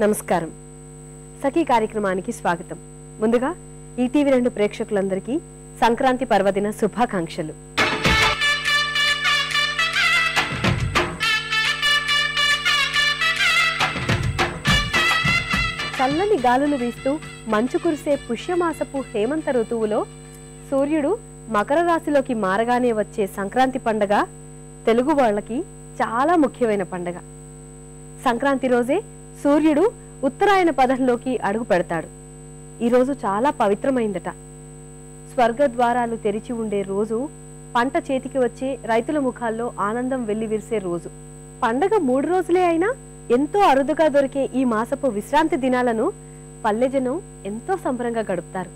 నమస్కారం. సఖీ కార్యక్రమానికి స్వాగతం. ముందుగా ఈటీవీ రెండు ప్రేక్షకులందరికీ సంక్రాంతి పర్వదిన శుభాకాంక్షలు. చల్లని గాలులు వీస్తూ మంచు కురిసే పుష్యమాసపు హేమంత ఋతువులో సూర్యుడు మకర రాశిలోకి మారగానే వచ్చే సంక్రాంతి పండగ తెలుగు వాళ్ళకి చాలా ముఖ్యమైన పండగ. సంక్రాంతి రోజే సూర్యుడు ఉత్తరాయణ పదంలోకి అడుగు పెడతాడు. ఈ రోజు చాలా పవిత్రమైందట. స్వర్గ ద్వారాలు తెరిచి ఉండే రోజు పంట చేతికి వచ్చే రైతుల ముఖాల్లో ఆనందం వెల్లివిరిసే రోజు. పండగ మూడు రోజులే అయినా ఎంతో అరుదుగా దొరికే ఈ మాసపు విశ్రాంతి దినాలను పల్లెజనం ఎంతో సంబరంగా గడుపుతారు.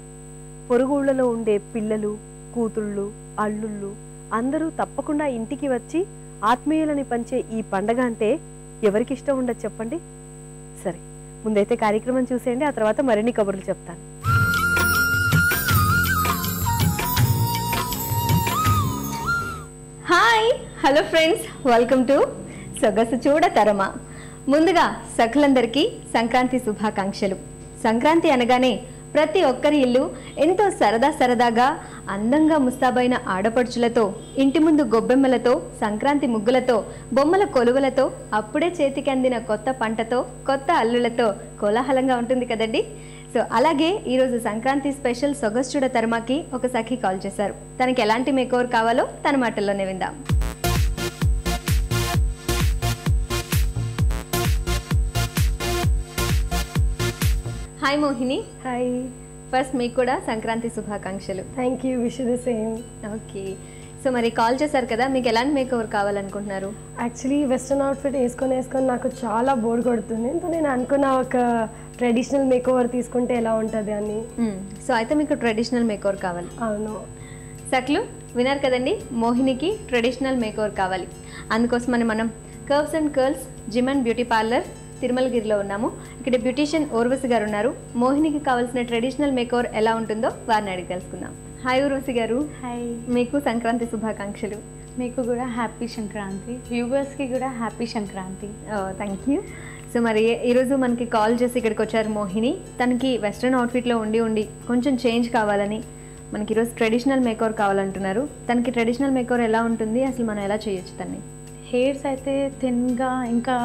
పొరుగుళ్ళలో ఉండే పిల్లలు కూతుళ్ళు అల్లుళ్ళు అందరూ తప్పకుండా ఇంటికి వచ్చి ఆత్మీయులని పంచే ఈ పండగ అంటే ఎవరికిష్టం ఉండదు చెప్పండి? ముందైతే కార్యక్రమం చూసేయండి ఆ తర్వాత మరిన్ని కబుర్లు చెప్తాను. Hi hello friends welcome to సొగసు చూడ తరమ ముందుగా సఖులందరికీ సంక్రాంతి శుభాకాంక్షలు. సంక్రాంతి అనగానే ప్రతి ఒక్కరి ఇల్లు ఎంతో సరదా సరదాగా అందంగా ముస్తాబైన ఆడపడుచులతో ఇంటి ముందు గొబ్బెమ్మలతో సంక్రాంతి ముగ్గులతో బొమ్మల కొలువలతో అప్పుడే చేతికి అందిన కొత్త పంటతో కొత్త అల్లులతో కోలాహలంగా ఉంటుంది కదండి? సో అలాగే ఈరోజు సంక్రాంతి స్పెషల్ సొగస్చుడ తర్మాకి ఒక సఖి కాల్ చేశారు. తనకి ఎలాంటి మేకోవర్ కావాలో తన మాటల్లోనే విందాం. హాయ్ మోహిని. హాయ్. ఫస్ట్ మీకు కూడా సంక్రాంతి శుభాకాంక్షలు. Thank you wish the same okay so మరి కాల్ చేశారు కదా మీకు ఎలాంటి మేకోవర్ కావాలనుకుంటున్నారు? యాక్చువల్లీ వెస్ట్రన్ అవుట్ఫిట్ వేసుకొని వేసుకొని నాకు చాలా బోర్ కొడుతుంది. సో నేను అనుకున్న ఒక ట్రెడిషనల్ మేక్ ఓవర్ తీసుకుంటే ఎలా ఉంటుంది అని. సో అయితే మీకు ట్రెడిషనల్ మేకోవర్ కావాలి. అవును. సక్లు విన్నారు కదండి? మోహినికి ట్రెడిషనల్ మేకోవర్ కావాలి. అందుకోసమని మనం curves and curls gym and beauty parlour తిరుమలగిరిలో ఉన్నాము. ఇక్కడ బ్యూటీషియన్ ఓర్వశి గారు ఉన్నారు. మోహినికి కావాల్సిన ట్రెడిషనల్ మేకోవర్ ఎలా ఉంటుందో వారిని అడిగి తెలుసుకుందాం. హాయ్ ఊర్వశి గారు. హాయ్. మీకు సంక్రాంతి శుభాకాంక్షలు. మీకు కూడా హ్యాపీ సంక్రాంతి. వ్యూవర్స్కి కూడా happy Sankranti. Thank you. So మరి ఈరోజు మనకి కాల్ చేసి ఇక్కడికి వచ్చారు మోహిని. తనకి వెస్ట్రన్ అవుట్ఫిట్లో ఉండి ఉండి కొంచెం చేంజ్ కావాలని మనకి ఈరోజు ట్రెడిషనల్ మేకోవర్ కావాలంటున్నారు. తనకి ట్రెడిషనల్ మేకోవర్ ఎలా ఉంటుంది? అసలు మనం ఎలా చేయొచ్చు తన్ని? హెయిర్స్ అయితే థిన్గా ఇంకా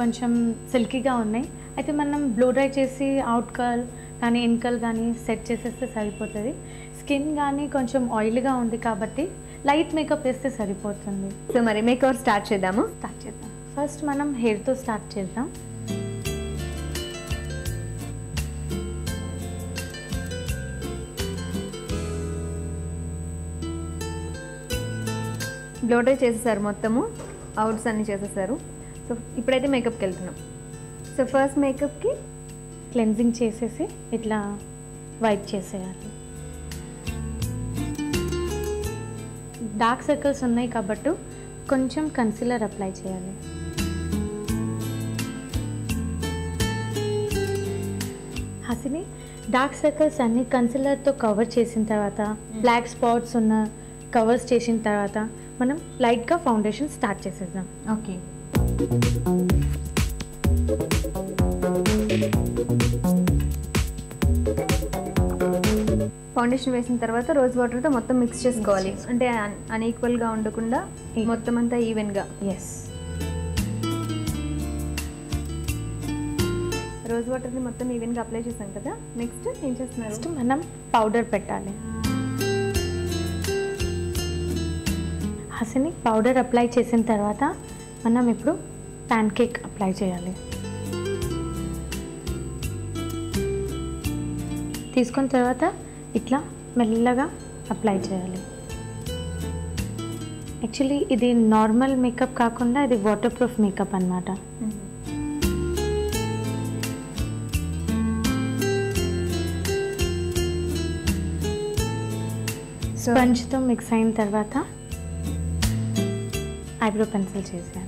కొంచెం సిల్కీగా ఉన్నాయి. అయితే మనం బ్లో డ్రై చేసి అవుట్ కల్ కానీ ఇన్కల్ కానీ సెట్ చేసేస్తే సరిపోతుంది. స్కిన్ కానీ కొంచెం ఆయిల్గా ఉంది కాబట్టి లైట్ మేకప్ వేస్తే సరిపోతుంది. సో మరి మేకోవర్ స్టార్ట్ చేద్దాము? స్టార్ట్ చేద్దాం. ఫస్ట్ మనం హెయిర్తో స్టార్ట్ చేద్దాం. బ్లో డ్రై చేసేసారు మొత్తము. అవుట్స్ అన్ని చేసేసారు. సో ఇప్పుడైతే మేకప్కి వెళ్తున్నాం. సో ఫస్ట్ మేకప్కి క్లెన్జింగ్ చేసేసి ఇట్లా వైప్ చేసేయాలి. డార్క్ సర్కిల్స్ ఉన్నాయి కాబట్టి కొంచెం కన్సిలర్ అప్లై చేయాలి. హసిని డార్క్ సర్కిల్స్ అన్ని కన్సిలర్తో కవర్ చేసిన తర్వాత బ్లాక్ స్పాట్స్ ఉన్న కవర్స్ చేసిన తర్వాత మనం లైట్గా ఫౌండేషన్ స్టార్ట్ చేసేద్దాం. ఓకే ఫౌండేషన్ వేసిన తర్వాత రోజ్ వాటర్తో మొత్తం మిక్స్ చేసుకోవాలి. అంటే అన్ఈక్వల్గా ఉండకుండా మొత్తం అంతా ఈవెన్గా. ఎస్ రోజ్ వాటర్ని మొత్తం ఈవెన్గా అప్లై చేసాం కదా. నెక్స్ట్ ఏం చేస్తున్నారు? నెక్స్ట్ మనం పౌడర్ పెట్టాలి. హసిని పౌడర్ అప్లై చేసిన తర్వాత మనం ఇప్పుడు ప్యాన్ కేక్ అప్లై చేయాలి. తీసుకున్న తర్వాత ఇట్లా మెల్లగా అప్లై చేయాలి. యాక్చువల్లీ ఇది నార్మల్ మేకప్ కాకుండా ఇది వాటర్ ప్రూఫ్ మేకప్ అన్నమాట స్పంజ్తో మిక్స్ అయిన తర్వాత ఐబ్రో పెన్సిల్ చేసేయాలి.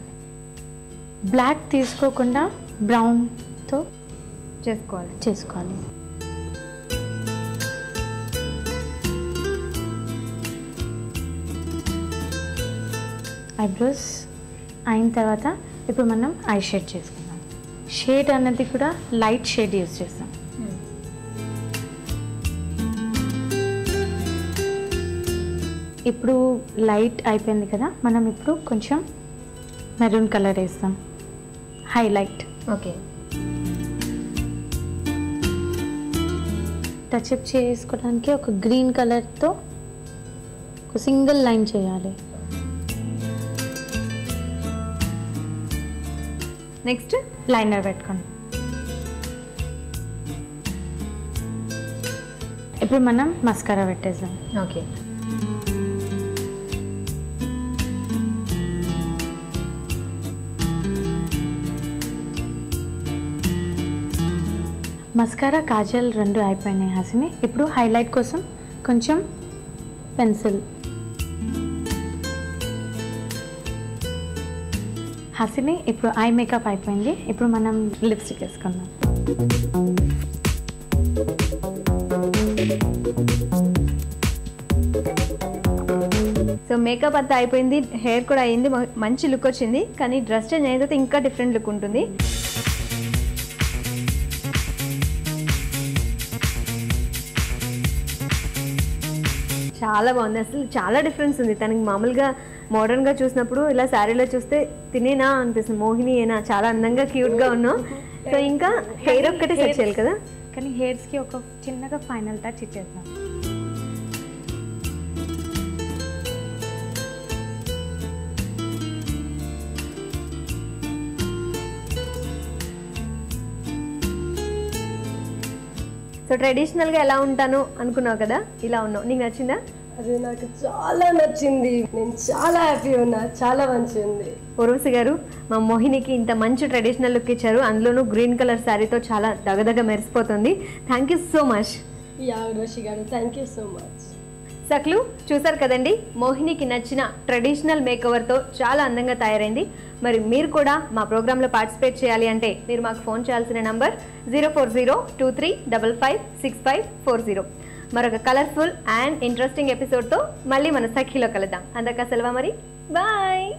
బ్లాక్ తీసుకోకుండా బ్రౌన్తో చేసుకోవాలి. చేసుకోవాలి. ఐబ్రోస్ అయిన తర్వాత ఇప్పుడు మనం ఐ షేడ్ చేసుకుందాం. షేడ్ అనేది కూడా లైట్ షేడ్ యూజ్ చేస్తాం. ఇప్పుడు లైట్ అయిపోయింది కదా మనం ఇప్పుడు కొంచెం మెరూన్ కలర్ వేస్తాం. హైలైట్. ఓకే. టచ్అప్ చేసుకోవడానికి ఒక గ్రీన్ కలర్తో ఒక సింగిల్ లైన్ చేయాలి. నెక్స్ట్ లైనర్ పెట్టుకోండి. ఇప్పుడు మనం మస్కారా పెట్టేద్దాం. ఓకే. మస్కారా కాజల్ రెండు అయిపోయినాయి హాసిని. ఇప్పుడు హైలైట్ కోసం కొంచెం పెన్సిల్. హాసిని ఇప్పుడు ఐ మేకప్ అయిపోయింది. ఇప్పుడు మనం లిప్స్టిక్ వేసుకుందాం. సో మేకప్ అంతా అయిపోయింది. హెయిర్ కూడా అయింది. మంచి లుక్ వచ్చింది. కానీ డ్రెస్ చేంజ్ అయిన తర్వాత ఇంకా డిఫరెంట్ లుక్ ఉంటుంది. చాలా బాగుంది. అసలు చాలా డిఫరెన్స్ ఉంది. తనకి మామూలుగా మోడర్న్గా చూసినప్పుడు ఇలా శారీలో చూస్తే తినేనా అనిపిస్తుంది. మోహిని ఏనా చాలా అందంగా క్యూట్గా ఉన్నావు. సో ఇంకా హెయిర్ ఒక్కటే సెట్ చేయాలి కదా? కానీ హెయిర్స్కి ఒక చిన్నగా ఫైనల్ టచ్ ఇచ్చేద్దాం. సో ట్రెడిషనల్గా ఎలా ఉంటాను అనుకున్నావు కదా? ఇలా ఉన్నావు. నీకు నచ్చిందా? అది నాకు చాలా నచ్చింది. నేను చాలా హ్యాపీ ఉన్నా. చాలా మంచిగా ఉంది ఉర్వశి గారు మా మోహినికి ఇంత మంచి ట్రెడిషనల్ లుక్ ఇచ్చారు. అందులోనూ గ్రీన్ కలర్ శారీతో చాలా దగదగ మెరిసిపోతుంది. Thank you so much yeah Urvashi garu thank you so much సక్లు చూసారు కదండి? మోహినికి నచ్చిన ట్రెడిషనల్ మేకవర్తో చాలా అందంగా తయారైంది. మరి మీరు కూడా మా ప్రోగ్రాంలో పార్టిసిపేట్ చేయాలి అంటే మీరు మాకు ఫోన్ చేయాల్సిన number zero four zero two three double five six five four zero. మరొక కలర్ఫుల్ అండ్ ఇంట్రెస్టింగ్ ఎపిసోడ్తో మళ్ళీ మన సఖీలో కలుద్దాం. అందక సెలవు మరి? బాయ్